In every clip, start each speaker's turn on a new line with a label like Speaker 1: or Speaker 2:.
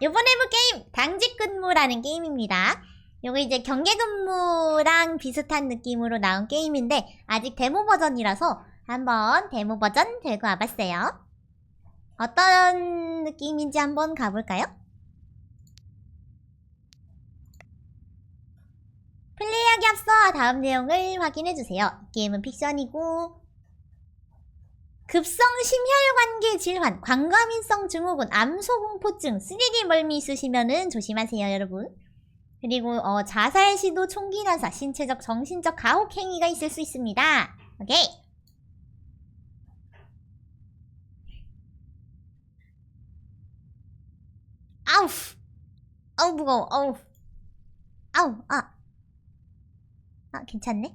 Speaker 1: 요번에 해볼 게임 당직 근무라는 게임입니다. 요거 이제 경계 근무랑 비슷한 느낌으로 나온 게임인데 아직 데모 버전이라서 한번 데모 버전 들고 와봤어요. 어떤 느낌인지 한번 가볼까요? 플레이하기 앞서 다음 내용을 확인해주세요. 게임은 픽션이고 급성 심혈관계 질환, 광과민성 증후군, 암소공포증, 3D 멀미 있으시면은 조심하세요, 여러분. 그리고 어, 자살 시도, 총기 난사, 신체적, 정신적 가혹 행위가 있을 수 있습니다. 오케이. 아우, 아우 무거워, 아우, 아우, 아, 아 괜찮네.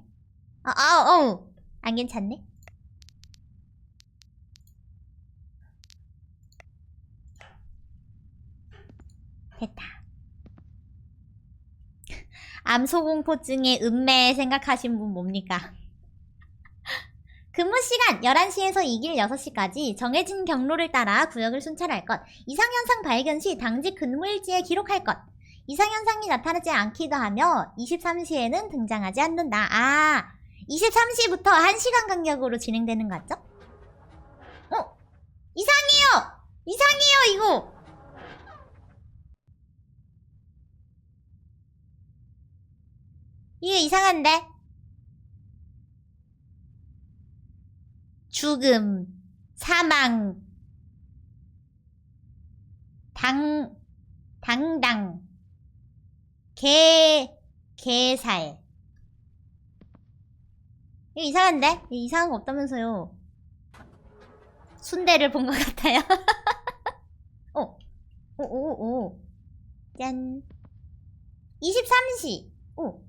Speaker 1: 아, 아우, 아우, 안 괜찮네. 됐다. 암소공포증의 음매 생각하신 분 뭡니까? 근무 시간 11시에서 이길 6시까지 정해진 경로를 따라 구역을 순찰할 것. 이상현상 발견 시 당직 근무일지에 기록할 것. 이상현상이 나타나지 않기도 하며 23시에는 등장하지 않는다. 아, 23시부터 1시간 간격으로 진행되는 거 같죠? 어? 이상해요! 이상해요, 이거! 이게 이상한데? 죽음, 사망, 당, 당당, 개, 개살. 이거 이상한데? 이상한 거 없다면서요. 순대를 본 것 같아요. 어, 오, 오, 오. 짠. 23시. 오.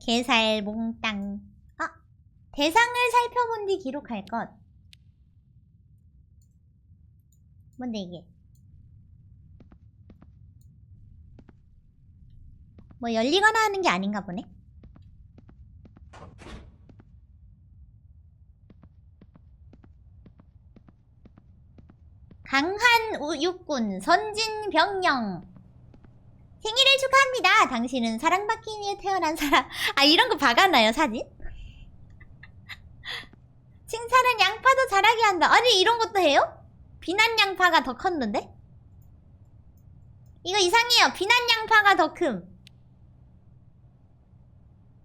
Speaker 1: 게살 몽땅. 아 대상을 살펴본 뒤 기록할 것. 뭔데 이게? 뭐 열리거나 하는 게 아닌가 보네. 강한 우- 육군 선진 병령 생일을 축하합니다. 당신은 사랑받기 위해 태어난 사람. 아, 이런 거 박아놔요, 사진? 칭찬은 양파도 자라게 한다. 아니, 이런 것도 해요? 비난 양파가 더 컸는데? 이거 이상해요. 비난 양파가 더 큼.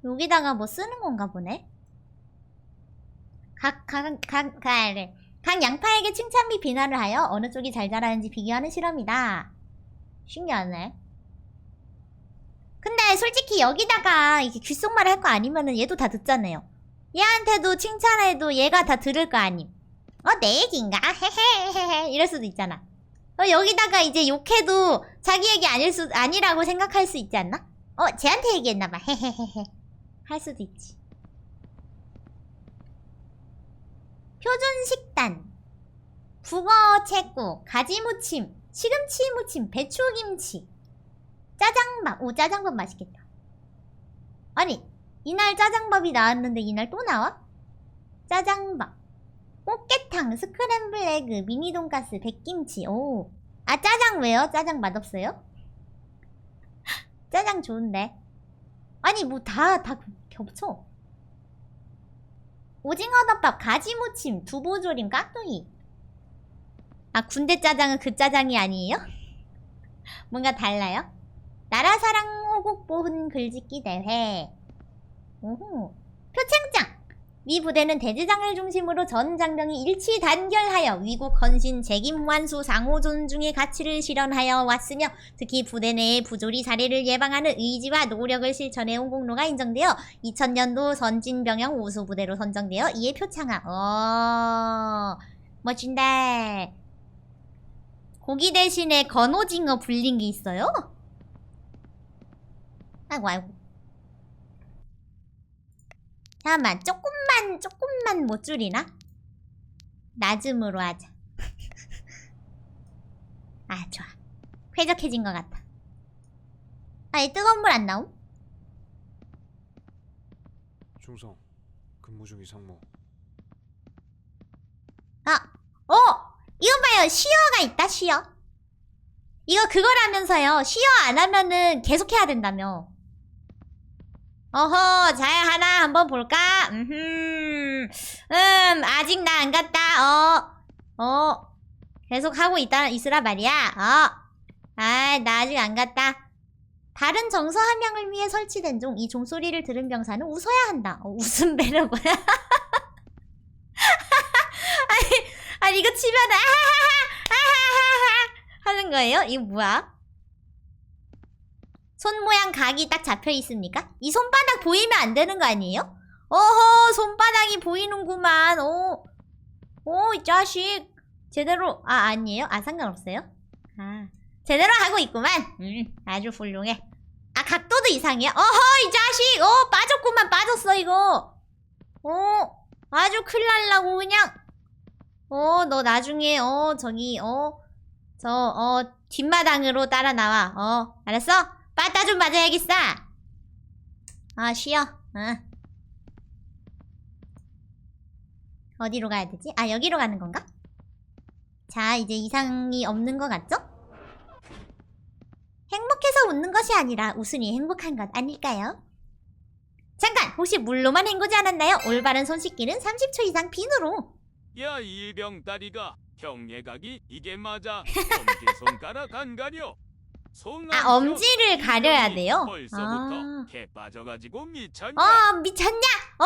Speaker 1: 여기다가 뭐 쓰는 건가 보네? 각, 각, 각, 각, 각 양파에게 칭찬 및 비난을 하여 어느 쪽이 잘 자라는지 비교하는 실험이다. 신기하네. 근데 솔직히 여기다가 이렇게 귓속말 할 거 아니면은 얘도 다 듣잖아요. 얘한테도 칭찬해도 얘가 다 들을 거 아님. 어, 내 얘기인가? 헤헤헤헤. 이럴 수도 있잖아. 어, 여기다가 이제 욕해도 자기 얘기 아닐 수, 아니라고 생각할 수 있지 않나? 어, 쟤한테 얘기했나봐. 헤헤헤헤. 할 수도 있지. 표준 식단. 북어 채국, 가지 무침, 시금치 무침, 배추 김치. 짜장밥. 오, 짜장밥 맛있겠다. 아니, 이날 짜장밥이 나왔는데 이날 또 나와? 짜장밥. 꽃게탕, 스크램블 에그, 미니 돈가스, 백김치. 오. 아, 짜장 왜요? 짜장 맛없어요? 짜장 좋은데. 아니, 뭐 다, 다 겹쳐. 오징어 덮밥, 가지무침, 두부조림, 깍두기. 아, 군대 짜장은 그 짜장이 아니에요? 뭔가 달라요? 나라사랑 호국 보훈 글짓기 대회. 오호. 표창장! 위 부대는 대대장을 중심으로 전 장병이 일치 단결하여 위국 헌신 책임 완수 상호 존중의 가치를 실현하여 왔으며 특히 부대 내의 부조리 사례를 예방하는 의지와 노력을 실천해온 공로가 인정되어 2000년도 선진병영 우수부대로 선정되어 이에 표창함. 어, 멋진데. 고기 대신에 건오징어 불린 게 있어요? 아이고 아이고 잠깐만 조금만 조금만 못 줄이나? 낮음으로 하자 아 좋아 쾌적해진 것 같아 아이 뜨거운 물 안 나옴?
Speaker 2: 중성 근무 중 이상모
Speaker 1: 아! 어! 쉬어가 있다, 쉬어. 이거 그거라면서요. 쉬어 안 하면은 계속 해야 된다며. 어허, 자, 하나 한번 볼까? 음, 음, 아직 나 안 갔다. 어, 어, 계속 하고 있다, 있으라 말이야. 어, 아, 나 아직 안 갔다. 다른 정서 한 명을 위해 설치된 종, 이 종소리를 들은 병사는 웃어야 한다. 어, 웃음 배려고요. 아니, 아니, 이거 치면, 아하하하, 아하하하 하는 거예요? 이거 뭐야? 손 모양 각이 딱 잡혀 있습니까? 이 손바닥 보이면 안 되는 거 아니에요? 어허, 손바닥이 보이는구만. 오, 오, 이 자식. 제대로, 아, 아니에요? 아, 상관없어요? 아, 제대로 하고 있구만. 음, 아주 훌륭해. 아, 각도도 이상해요? 어허, 이 자식! 어, 빠졌구만, 빠졌어, 이거. 어, 아주 큰일 날라고, 그냥. 어, 너 나중에, 어, 저기, 어, 저, 어, 뒷마당으로 따라 나와. 어, 알았어? 빠따 좀 맞아야겠어. 아, 쉬어. 어. 어디로 가야 되지? 아, 여기로 가는 건가? 자, 이제 이상이 없는 것 같죠? 행복해서 웃는 것이 아니라 웃으니 행복한 것 아닐까요? 잠깐! 혹시 물로만 헹구지 않았나요? 올바른 손 씻기는 30초 이상 비누로.
Speaker 2: 야 이병다리가 형예 각이 이게 맞아 엄지 손가락 안 가려 손
Speaker 1: 아, 엄지를 가려야 돼요? 아.
Speaker 2: 개 빠져가지고 미쳤냐
Speaker 1: 어, 미쳤냐? 어,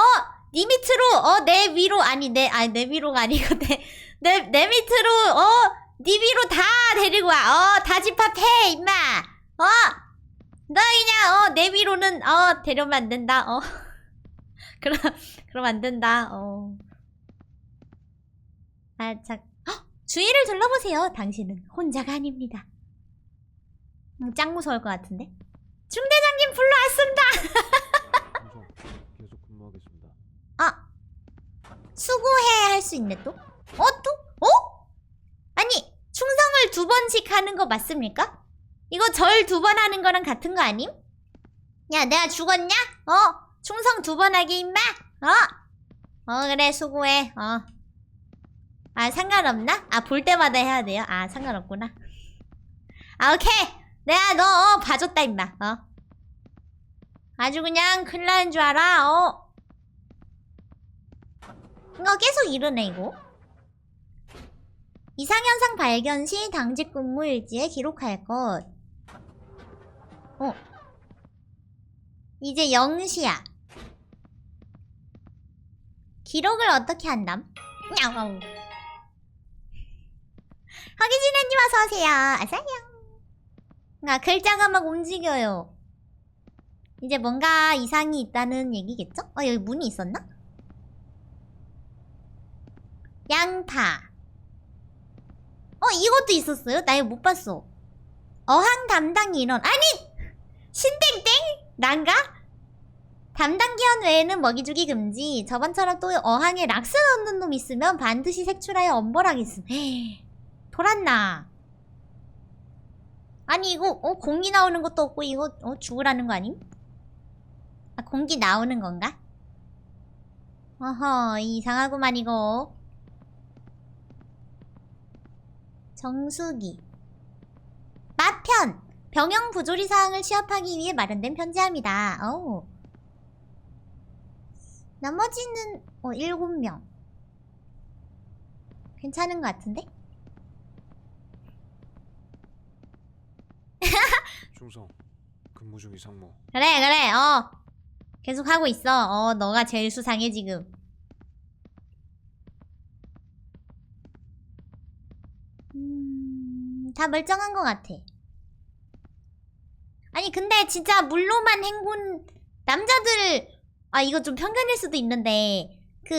Speaker 1: 네 밑으로, 어, 내 위로, 아니, 내, 아니, 내 위로가 아니고, 내, 내, 내 밑으로, 어, 네 위로 다 데리고 와. 어, 다 집합해, 임마. 어, 너 그냥, 어, 내 위로는, 어, 데려오면 안 된다, 어. 그럼, 그럼 안 된다, 어. 아, 자, 헉! 주위를 둘러보세요. 당신은 혼자가 아닙니다. 음, 짱 무서울 것 같은데? 중대장님 불러왔습니다!
Speaker 3: 충성 계속 근무하겠습니다.
Speaker 1: 아 수고해 할 수 있네 또? 어 또? 어? 아니 충성을 두 번씩 하는 거 맞습니까? 이거 절 두 번 하는 거랑 같은 거 아님? 야 내가 죽었냐? 어 충성 두 번 하기 임마? 어? 어 그래 수고해 어. 아 상관없나? 아 볼 때마다 해야 돼요? 아 상관없구나 아 오케이 내가 너 어, 봐줬다 임마. 어. 아주 그냥 큰일 나는 줄 알아 어. 이거 계속 이러네 이거. 이상현상 발견 시 당직 근무 일지에 기록할 것. 어. 이제 0시야. 기록을 어떻게 한담? 야옹. 허기진애님 어서오세요. 아사 냥아 글자가 막 움직여요 이제 뭔가 이상이 있다는 얘기겠죠? 어 여기 문이 있었나? 양파. 어, 이것도 있었어요? 나 이거 못 봤어. 어항 담당 인원. 아니! 신땡땡? 난가? 담당 기원 외에는 먹이 주기 금지. 저번처럼 또 어항에 락스 넣는 놈 있으면 반드시 색출하여 엄벌하겠음. 돌았나? 아니, 이거, 어, 공기 나오는 것도 없고, 이거, 어, 죽으라는 거 아님? 아, 공기 나오는 건가? 어허, 이상하구만, 이거. 정수기 마편 병영 부조리 사항을 취합하기 위해 마련된 편지함이다. 어우. 나머지는 어 일곱 명. 괜찮은 것 같은데?
Speaker 3: 충성 근무 중 이 상무
Speaker 1: 그래 그래 어 계속 하고 있어. 어 너가 제일 수상해 지금. 음, 다 멀쩡한 것 같아. 아니 근데 진짜 물로만 헹군 남자들 아 이거 좀 편견일 수도 있는데 그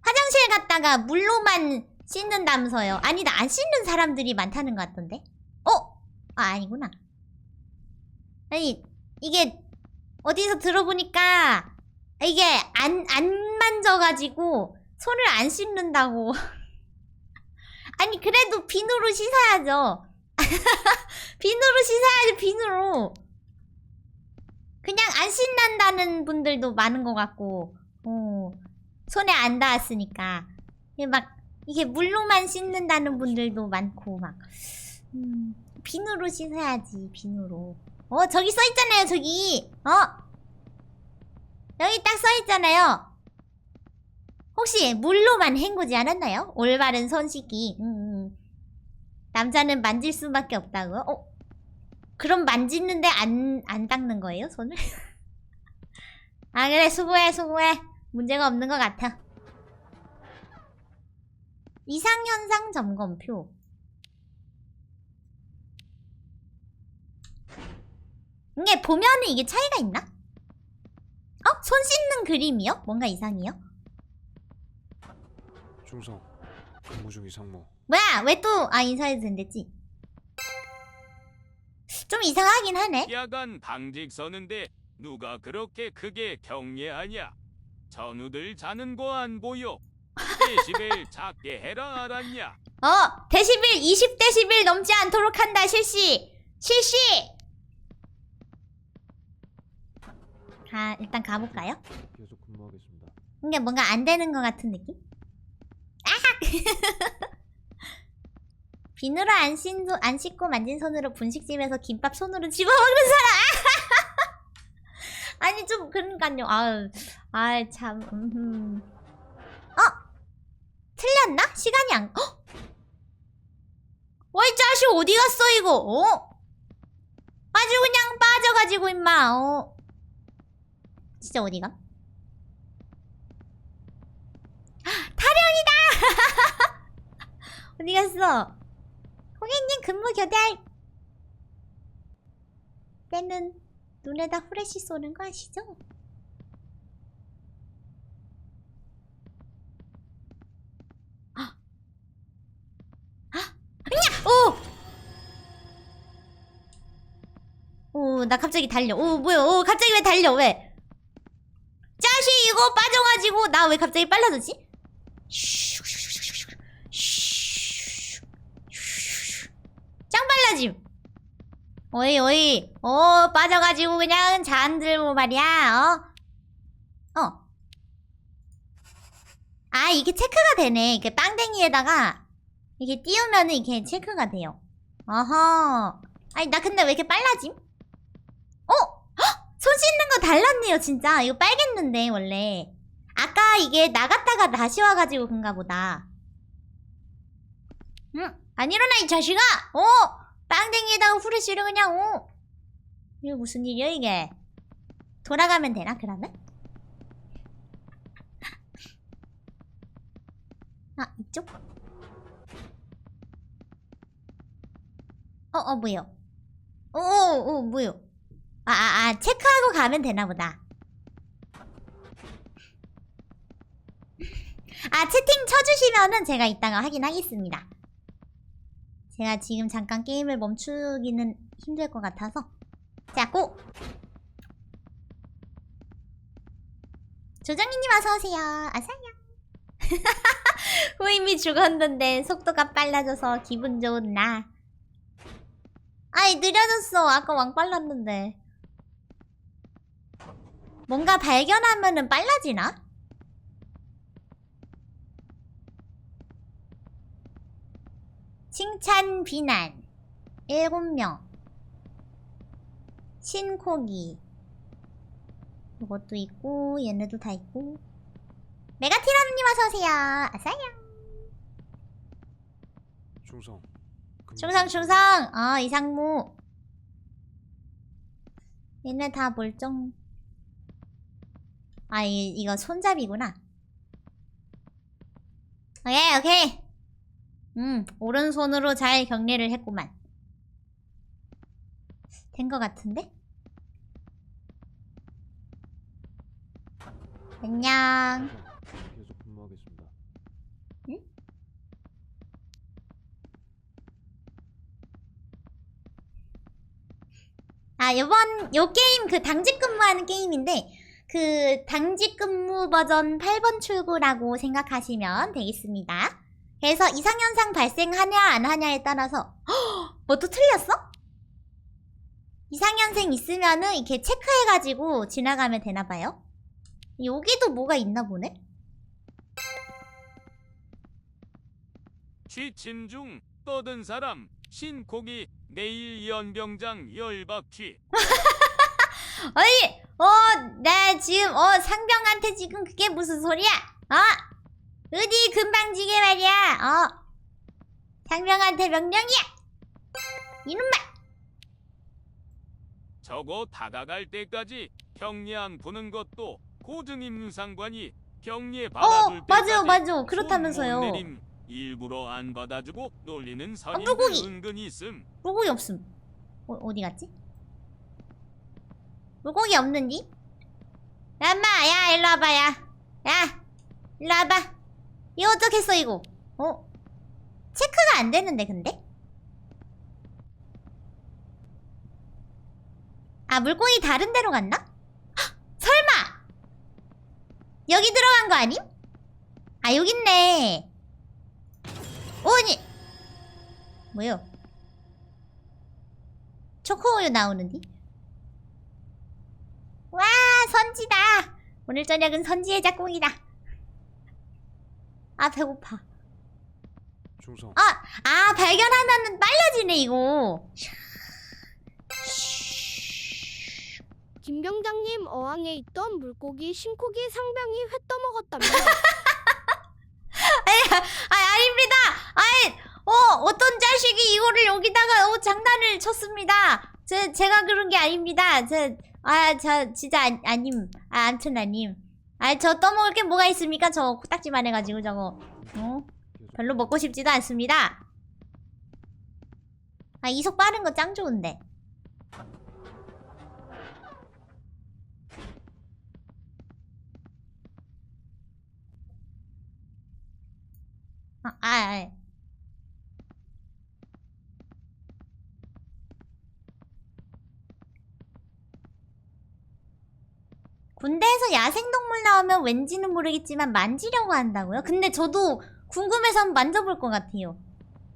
Speaker 1: 화장실 갔다가 물로만 씻는다면서요. 아니다 안 씻는 사람들이 많다는 것 같던데. 어? 아 아니구나. 아니 이게 어디서 들어보니까 이게 안 안 만져가지고 손을 안 씻는다고. 아니 그래도 비누로 씻어야죠. 비누로 씻어야지 비누로. 그냥 안 씻는다는 분들도 많은 것 같고, 어, 손에 안 닿았으니까. 막 이게 물로만 씻는다는 분들도 많고 막 음, 비누로 씻어야지 비누로 어 저기 써있잖아요 저기 어 여기 딱 써있잖아요 혹시 물로만 헹구지 않았나요? 올바른 손 씻기 음, 음. 남자는 만질 수밖에 없다고 어? 그럼 만지는데 안, 안 닦는 거예요 손을? 아 그래 수고해 수고해 문제가 없는 것 같아 이상현상 점검표 이게 보면은 이게 차이가 있나? 어? 손 씻는 그림이요? 뭔가 이상해요?
Speaker 3: 중성 근무 중 이상무
Speaker 1: 뭐야 왜 또 아 인사해도 된댔지 좀 이상하긴 하네
Speaker 2: 야간 당직 서는데 누가 그렇게 크게 경례하냐? 전우들 자는 거 안 보여? 데시벨 작게 해라 알았냐?
Speaker 1: 어 데시벨 20 데시벨 넘지 않도록 한다 실시 실시 가 일단 가볼까요?
Speaker 3: 계속 근무하겠습니다.
Speaker 1: 이게 뭔가 안 되는 것 같은 느낌? 아악! 비누로 안, 씻, 안 씻고 만진 손으로 분식집에서 김밥 손으로 집어먹는 사람! 아니 좀 그러니까요. 아유, 아이 참. 음흠. 어? 틀렸나? 시간이 안. 어? 와이 자식 어디 갔어 이거? 어? 아주 그냥 빠져가지고 임마. 어? 진짜 어디가? 어디 갔어? 고객님 근무 교대할 때는 눈에다 후레쉬 쏘는 거 아시죠? 아! 아! 오! 오, 나 갑자기 달려. 오, 뭐야? 오, 갑자기 왜 달려? 왜? 짜식 이거 빠져가지고 나 왜 갑자기 빨라졌지? 짱 빨라짐. 어이 어이. 어 빠져가지고 그냥 잔 들고 말이야. 어. 어. 아 이게 체크가 되네. 이게 빵댕이에다가 이게 띄우면은 이게 체크가 돼요. 어허. 아니 나 근데 왜 이렇게 빨라짐? 어? 헉! 손 씻는 거 달랐네요 진짜. 이거 빨겠는데 원래. 아까 이게 나갔다가 다시 와가지고 그런가 보다. 응? 안 일어나 이 자식아! 어! 빵댕이에다가 후레쉬를 그냥 어! 이게 무슨 일이야 이게? 돌아가면 되나 그러면? 아 이쪽? 어, 어, 뭐요? 오, 오, 오, 뭐요? 아, 아, 아, 체크하고 가면 되나 보다. 아, 채팅 쳐주시면은 제가 이따가 확인하겠습니다. 제가 지금 잠깐 게임을 멈추기는 힘들 것 같아서. 자, 고! 조정이님 어서오세요. 아사야. 후임이 죽었는데 속도가 빨라져서 기분 좋은 나. 아이, 느려졌어. 아까 왕 빨랐는데. 뭔가 발견하면은 빨라지나? 칭찬 비난. 7명. 신코기. 이것도 있고 얘네도 다 있고. 메가티라노님 어서오세요.
Speaker 3: 근무
Speaker 1: 충성.
Speaker 3: 중
Speaker 1: 충성. 어 이상무. 얘네 다 멀쩡 아 이, 이거 손잡이구나. 오케이 오케이. 음 오른손으로 잘 격리를 했구만. 된 것 같은데? 안녕.
Speaker 3: 계속 근무하겠습니다.
Speaker 1: 아, 요번, 요 게임 그 당직 근무하는 게임인데, 그 당직 근무 버전 8번 출구라고 생각하시면 되겠습니다. 그래서 이상현상 발생하냐, 안 하냐에 따라서, 뭐 또 틀렸어? 이상현상 있으면은 이렇게 체크해가지고 지나가면 되나봐요. 여기도 뭐가 있나 보네?
Speaker 2: 취침 중 떠든 사람 신코기 내일 연병장 열바퀴
Speaker 1: 어이, 어, 나 지금, 어, 상병한테 지금 그게 무슨 소리야? 어? 어디 금방 지게 말이야, 어? 상병한테 명령이야! 이놈아!
Speaker 2: 저거 다가갈 때까지 경례 안 부는 것도 고증임 상관이 경례 받아줄
Speaker 1: 어,
Speaker 2: 때까지
Speaker 1: 맞아요, 맞아요.
Speaker 2: 손
Speaker 1: 그렇다면서요.
Speaker 2: 못 내림. 일부러 안 받아주고 놀리는 선임들
Speaker 1: 물고기.
Speaker 2: 은근히 있음
Speaker 1: 물고기 없음. 어, 어디 갔지? 물고기 없는디? 야, 엄마, 야, 일로 와봐, 야. 야, 일로 와봐. 이거 어떻겠어, 이거? 어? 체크가 안 되는데, 근데? 아, 물고기 다른 데로 갔나? 헉, 설마! 여기 들어간 거 아님? 아, 여기 있네. 오니! 뭐요? 초코우유 나오는디? 와 선지다. 오늘 저녁은 선지의 작곡이다. 아 배고파.
Speaker 3: 충성.
Speaker 1: 아, 아 발견하면은 빨라지네 이거.
Speaker 4: 김병장님 어항에 있던 물고기 신코기 상병이 회 떠먹었답니다.
Speaker 1: 아 아닙니다. 아이 어 어떤 자식이 이거를 여기다가 어, 장난을 쳤습니다. 제, 제가 그런 게 아닙니다. 저 아 저 진짜 아, 아님 아 암튼 아님 아 저 떠먹을 게 뭐가 있습니까 저 코딱지만 해가지고 저거 어 별로 먹고 싶지도 않습니다. 아, 이속 빠른 거 짱 좋은데. 아, 아, 아. 군대에서 야생동물 나오면 왠지는 모르겠지만 만지려고 한다고요? 근데 저도 궁금해서 한번 만져볼 것 같아요.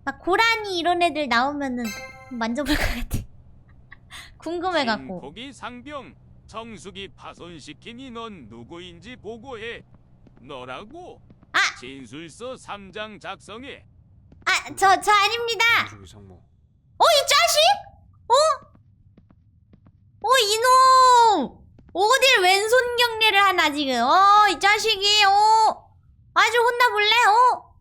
Speaker 1: 막 고라니 이런 애들 나오면은 만져볼 것 같아. 궁금해갖고.
Speaker 2: 신코기 상병 정수기 파손시킨 인원 누구인지 보고해 너라고
Speaker 1: 아!
Speaker 2: 진술서 3장 작성해
Speaker 1: 아, 저, 저 아닙니다!
Speaker 3: 금무중 이 상무.
Speaker 1: 어, 이 자식? 어? 어, 이놈! 어딜 왼손 경례를 하나, 지금. 어, 이 자식이, 어. 아주 혼나볼래? 어?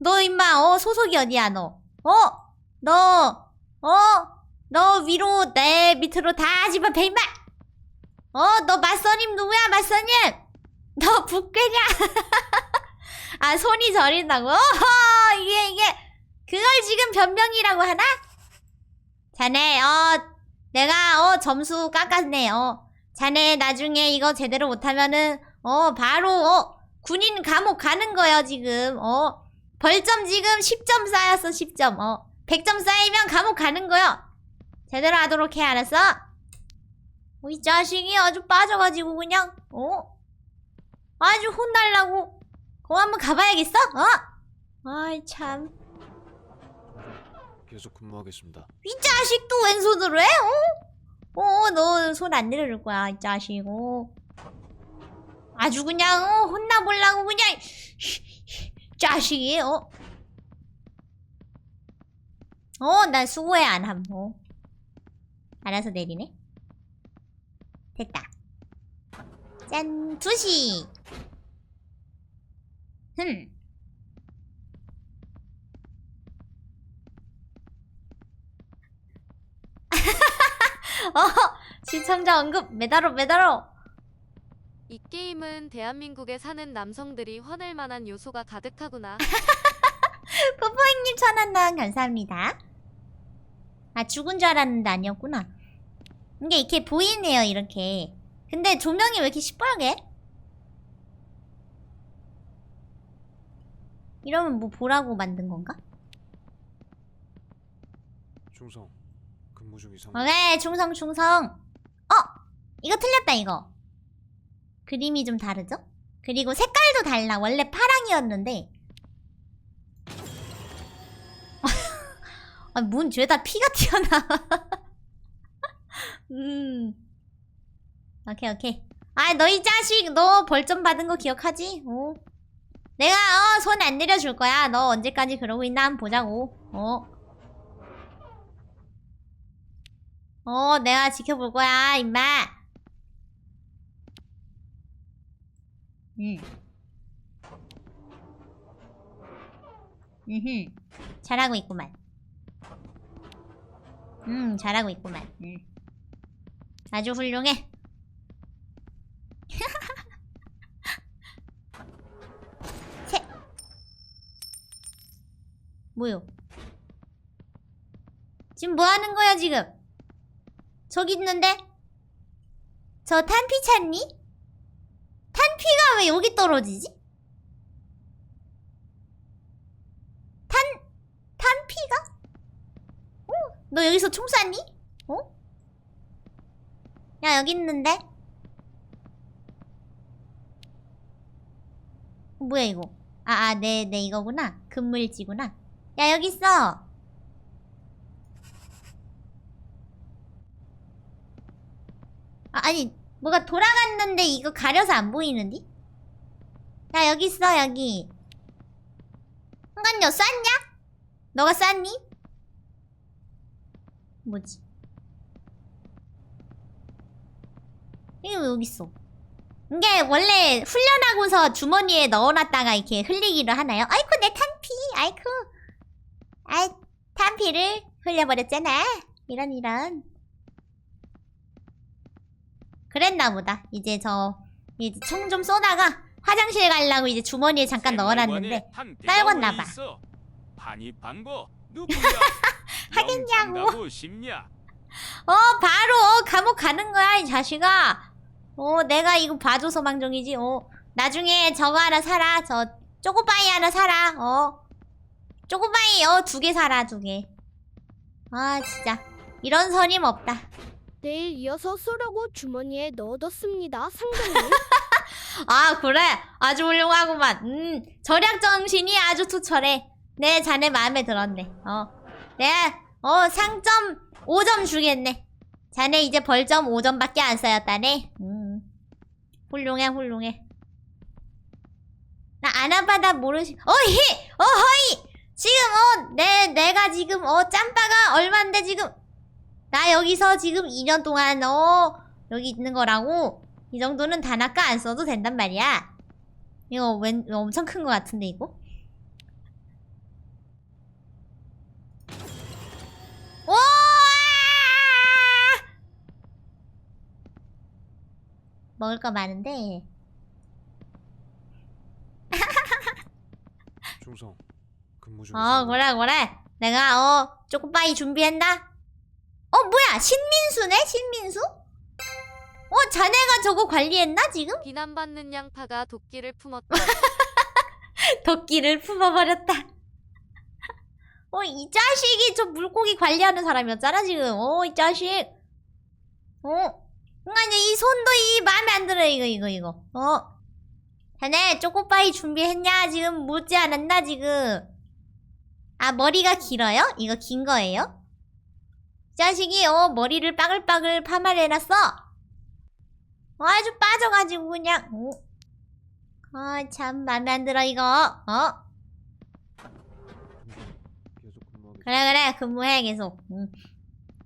Speaker 1: 너, 임마, 어, 소속이 어디야, 너? 어? 너, 어? 너 위로, 내 밑으로 다 집어배, 임마! 어, 너 맞선임 누구야, 맞선임? 너 북괴냐? 아, 손이 저린다고? 어허, 이게, 이게. 그걸 지금 변명이라고 하나? 자네, 어, 내가, 어, 점수 깎았네, 어. 자네, 나중에 이거 제대로 못하면은, 어, 바로, 어, 군인 감옥 가는 거야, 지금, 어. 벌점 지금 10점 쌓였어, 10점, 어. 100점 쌓이면 감옥 가는 거야. 제대로 하도록 해, 알았어? 어, 이 자식이 아주 빠져가지고, 그냥, 어? 아주 혼날라고. 그거 한번 가봐야겠어? 어? 아이, 참.
Speaker 3: 계속 근무하겠습니다.
Speaker 1: 이 자식도 왼손으로 해? 어? 어, 너 손 안 내려줄 거야, 이 자식. 어. 아주 그냥 어, 혼나보려고 그냥 자식이 어. 어, 난 수고해 안 함. 어. 알아서 내리네. 됐다. 짠, 두시. 흠. 어, 시청자 언급 메다로 메다로.
Speaker 5: 이 게임은 대한민국에 사는 남성들이 화낼 만한 요소가 가득하구나.
Speaker 1: 뽀뽀잉님 천원당 감사합니다. 아 죽은 줄 알았는데 아니었구나. 이게 이렇게 보이네요 이렇게. 근데 조명이 왜 이렇게 시뻘게? 이러면 뭐 보라고 만든 건가?
Speaker 3: 충성. 근무 중 이상무.
Speaker 1: 오케이 충성 충성. 어 이거 틀렸다 이거. 그림이 좀 다르죠? 그리고 색깔도 달라. 원래 파랑이었는데. 아, 뭔 죄다 피가 튀어나와. 음. 오케이, 오케이. 아, 너이 자식, 너 벌점 받은 거 기억하지? 어. 내가 어 손 안 내려줄 거야. 너 언제까지 그러고 있나 한번 보자고. 어. 어, 내가 지켜볼 거야, 임마. 응. 음. 잘하고 있구만. 음, 잘하고 있구만. 음. 아주 훌륭해. 셋. 뭐요? 지금 뭐 하는 거야, 지금? 저기 있는데? 저 탄피 찾니? 탄피가 왜 여기 떨어지지? 탄, 탄피가? 어? 너 여기서 총 쐈니? 어? 야, 여기 있는데? 어, 뭐야, 이거? 아, 아, 내, 내 이거구나. 금물지구나. 야, 여기 있어. 아, 아니, 뭐가 돌아갔는데 이거 가려서 안 보이는디? 야, 여기 있어, 여기. 한간녀 쐈냐? 너가 쐈니? 뭐지? 이게 왜 여기 있어? 이게 원래 훈련하고서 주머니에 넣어놨다가 이렇게 흘리기를 하나요? 아이쿠, 내 탄피! 아이쿠. 아이, 탄피를 흘려버렸잖아. 이런, 이런. 그랬나 보다. 이제 저 이제 총 좀 쏘다가 화장실 가려고 이제 주머니에 잠깐 넣어놨는데 떨궜나 봐.
Speaker 2: 반입한 거 누구야?
Speaker 1: 하겠냐고. 어 바로 감옥 가는 거야 이 자식아. 어 내가 이거 봐줘서 망정이지. 어 나중에 저거 하나 사라. 저 쪼꼬바이 하나 사라. 어 쪼꼬바이 어두 개 사라 두 개. 아 진짜 이런 선임 없다.
Speaker 4: 내일 이어서 쏘려고 주머니에 넣어뒀습니다. 상병님.
Speaker 1: 아 그래. 아주 훌륭하구만. 음 절약 정신이 아주 투철해. 내 자네 마음에 들었네. 어네어 상점 5점 주겠네. 자네 이제 벌점 5점밖에 안 쌓였다네. 음 훌륭해 훌륭해. 나 아나바다 모르시 어히! 어허이! 지금 어내 내가 지금 어 짬바가 얼만데 지금 나 여기서 지금 2년 동안 어 여기 있는 거라고 이 정도는 단아까 안 써도 된단 말이야. 이거 웬 엄청 큰 거 같은데 이거? 오! 먹을 거 많은데.
Speaker 3: 중성 근무
Speaker 1: 어,
Speaker 3: 상병.
Speaker 1: 그래 그래. 내가 어 초코파이 준비했나? 어 뭐야 신민수네 신민수? 어 자네가 저거 관리했나 지금?
Speaker 5: 비난받는 양파가 도끼를 품었다.
Speaker 1: 도끼를 품어버렸다. 어, 이 자식이 저 물고기 관리하는 사람이었잖아, 지금. 어, 이 자식. 어. 이제 이 손도 이 마음에 안 들어, 이거, 이거, 이거. 어. 자네, 초코파이 준비했냐? 지금 묻지 않았나, 지금? 아, 머리가 길어요? 이거 긴 거예요? 어, 머리를 빠글빠글 파마를 해놨어. 어, 아주 빠져가지고, 그냥, 어. 아, 참, 맘에 안 들어, 이거. 어? 그래, 그래, 근무해, 계속. 음.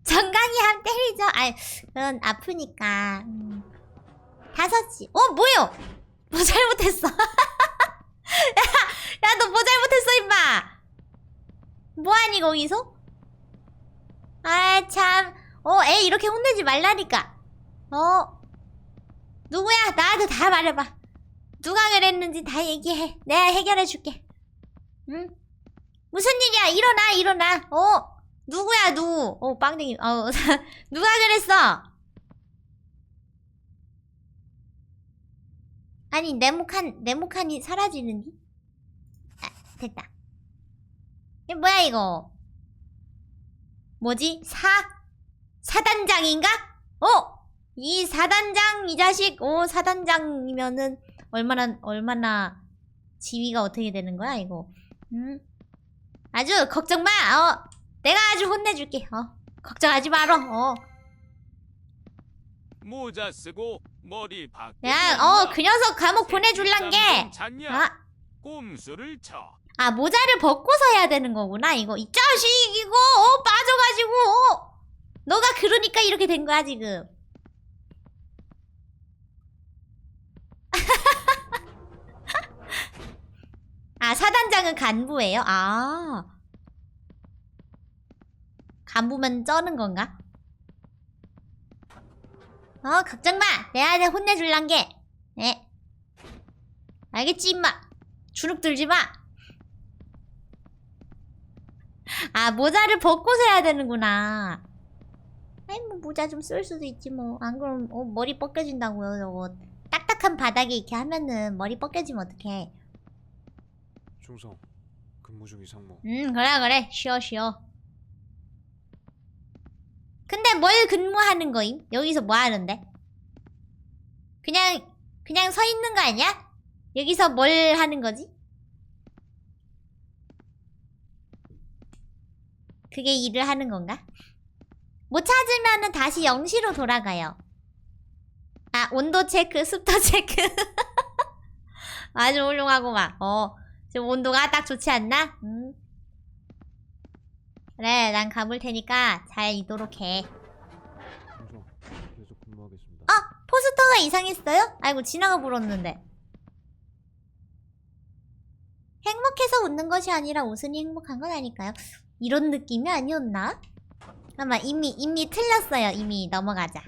Speaker 1: 정강이 함 때리죠. 아이, 그건 아프니까. 음. 다섯 시. 어, 뭐요? 뭐 잘못했어? 야, 야, 너 뭐 잘못했어, 임마? 뭐하니, 거기서? 아, 참. 어, 애 이렇게 혼내지 말라니까. 어? 누구야? 나한테 다 말해봐. 누가 그랬는지 다 얘기해. 내가 해결해줄게. 응? 무슨 일이야? 일어나, 일어나. 어? 누구야, 누구? 어, 빵댕이. 어, 누가 그랬어? 아니, 네모칸, 네모칸이 사라지는디? 아, 됐다. 이게 뭐야, 이거? 뭐지? 사? 사단장인가? 어? 이 사단장, 이 자식, 오, 사단장이면은, 얼마나, 얼마나, 지위가 어떻게 되는 거야, 이거? 음? 아주 걱정 마. 어, 내가 아주 혼내줄게. 어, 걱정하지 마라. 어,
Speaker 2: 모자 쓰고 머리 밖에
Speaker 1: 내가 어그 녀석 감옥 보내줄란 게.
Speaker 2: 잤냐?
Speaker 1: 아,
Speaker 2: 꼼수를 쳐.
Speaker 1: 아 모자를 벗고서 해야 되는 거구나 이거 이 자식 이거 어, 빠져가지고 어. 너가 그러니까 이렇게 된 거야 지금 아 사단장은 간부예요? 아 간부면 쩌는 건가? 어 걱정 마 내가 내 혼내줄란 게 네. 알겠지 임마 주눅 들지 마 아 모자를 벗고서 해야 되는구나. 아이 뭐 모자 좀 쓸 수도 있지 뭐. 안 그럼 어, 머리 벗겨진다고요 저거. 딱딱한 바닥에 이렇게 하면은 머리 벗겨지면 어떡해.
Speaker 3: 중성 근무 중 이상모
Speaker 1: 음 그래 그래 쉬어 쉬어. 근데 뭘 근무하는 거임? 여기서 뭐 하는데? 그냥 그냥 서 있는 거 아니야? 여기서 뭘 하는 거지? 그게 일을 하는 건가? 못 찾으면은 다시 0시로 돌아가요. 아, 온도 체크, 습도 체크. 아주 훌륭하고 막. 어, 지금 온도가 딱 좋지 않나? 음. 그래, 난 가볼 테니까 잘 있도록 해.
Speaker 3: 계속 근무하겠습니다
Speaker 1: 어, 포스터가 이상했어요? 아이고, 지나가 버렸는데. 행복해서 웃는 것이 아니라 웃으니 행복한 건 아닐까요? 이런 느낌이 아니었나? 잠깐만, 이미, 이미 틀렸어요. 이미 넘어가자.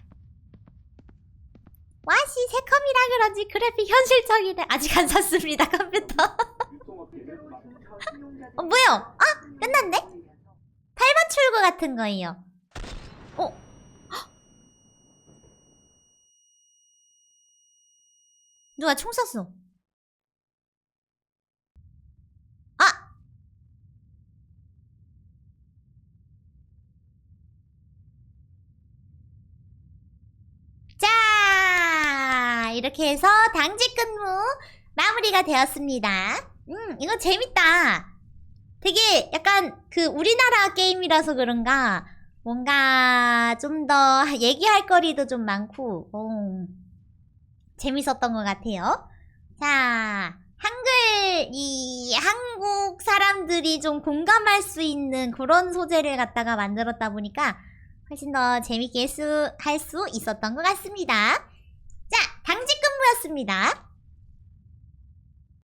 Speaker 1: 와씨, 새컴이라 그런지 그래픽 현실적이네. 아직 안 샀습니다, 컴퓨터. 어, 뭐요? 아, 끝났네? 8번 출구 같은 거예요. 어? 헉! 누가 총 쐈어? 아! 자, 이렇게 해서 당직 근무 마무리가 되었습니다. 음, 이거 재밌다. 되게 약간 그 우리나라 게임이라서 그런가 뭔가 좀 더 얘기할 거리도 좀 많고, 어, 재밌었던 것 같아요. 자, 한글, 이, 한국 사람들이 좀 공감할 수 있는 그런 소재를 갖다가 만들었다 보니까 훨씬 더 재밌게 할 수 있었던 것 같습니다. 자, 당직 근무였습니다.